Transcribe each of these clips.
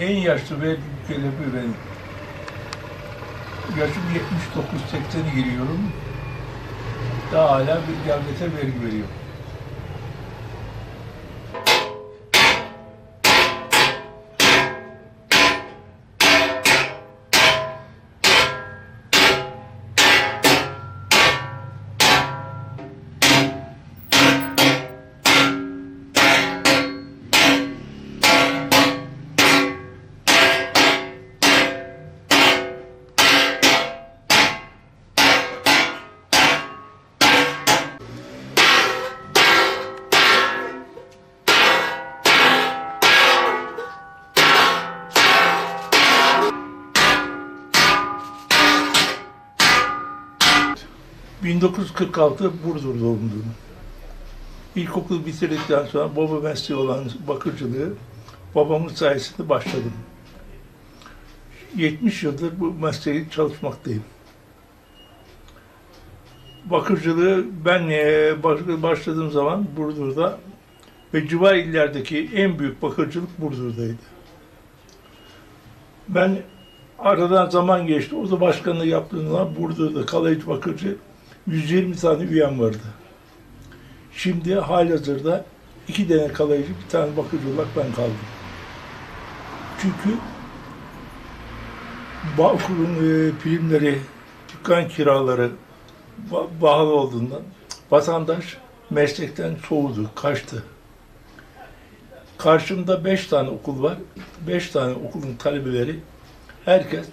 En yaşlı ve mükellefli benim. Yaşım 79-80'e giriyorum. Daha hala bir devlete vergi veriyorum. ...1946 Burdur doğumluyum. İlkokul bitirdikten sonra baba mesleği olan bakıcılığı babamın sayesinde başladım. 70 yıldır bu mesleği çalışmaktayım. Bakırcılığı ben baş- başladığım zaman Burdur'da ve civar illerdeki en büyük bakırcılık Burdur'daydı. Ben aradan zaman geçti. O da başkanlığı yaptığım zaman Burdur'da kalaycı bakırcı 120 tane üyem vardı. Şimdi halihazırda iki tane kalaycı, bir tane bakıcı olarak ben kaldım. Çünkü Bağkur'un e, primleri, dükkan kiraları ba- pahalı olduğundan vatandaş meslekten soğudu, kaçtı. Karşımda beş tane okul var. Beş tane okulun talebeleri herkes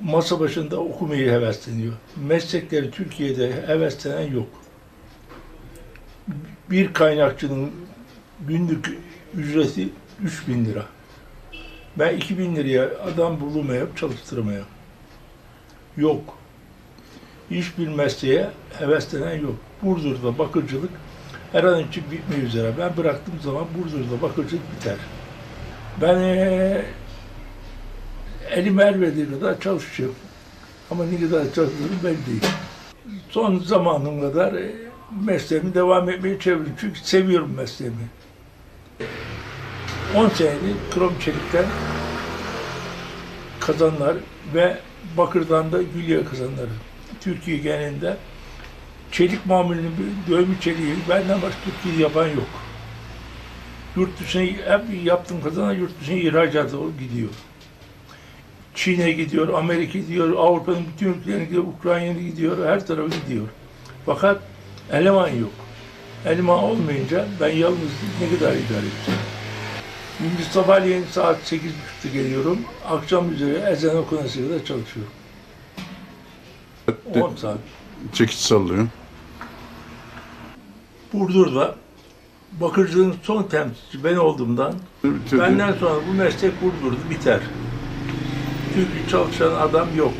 masa başında okumayı hevesleniyor. Meslekleri Türkiye'de heveslenen yok. Bir kaynakçının günlük ücreti 3000 lira. Ben 2000 liraya adam bulamayıp çalıştırmaya. Yok. Hiçbir mesleğe heveslenen yok. Burdur'da bakırcılık her an için bitmek üzere. Ben bıraktığım zaman Burdur'da bakırcılık biter. Ben eee elim el verdiği kadar çalışıyorum. Ama ne kadar çalıştığım belli değil. Son zamanım kadar e, mesleğimi devam etmeye çevirdim. Çünkü seviyorum mesleğimi. 10 senedir krom çelikten kazanlar ve bakırdan da gülye kazanları. Türkiye genelinde çelik mamulünün dövme çeliği benden başka Türkiye'de yapan yok. Yurt dışına hep yaptığım kazana yurt dışına ihracata gidiyor. Çin'e gidiyor, Amerika gidiyor, Avrupa'nın bütün ülkelerine gidiyor, Ukrayna'ya gidiyor, her tarafa gidiyor. Fakat eleman yok. Eleman olmayınca ben yalnız ne kadar idare edeceğim? Gündüz sabahleyin saat 8.30'da geliyorum. Akşam üzere ezan okunasıya kadar çalışıyorum. 10 saat. Çekiç sallıyor. Burdur'da bakırcılığın son temsilcisi ben olduğumdan benden sonra bu meslek Burdur'da biter. Çünkü çalışan adam yok.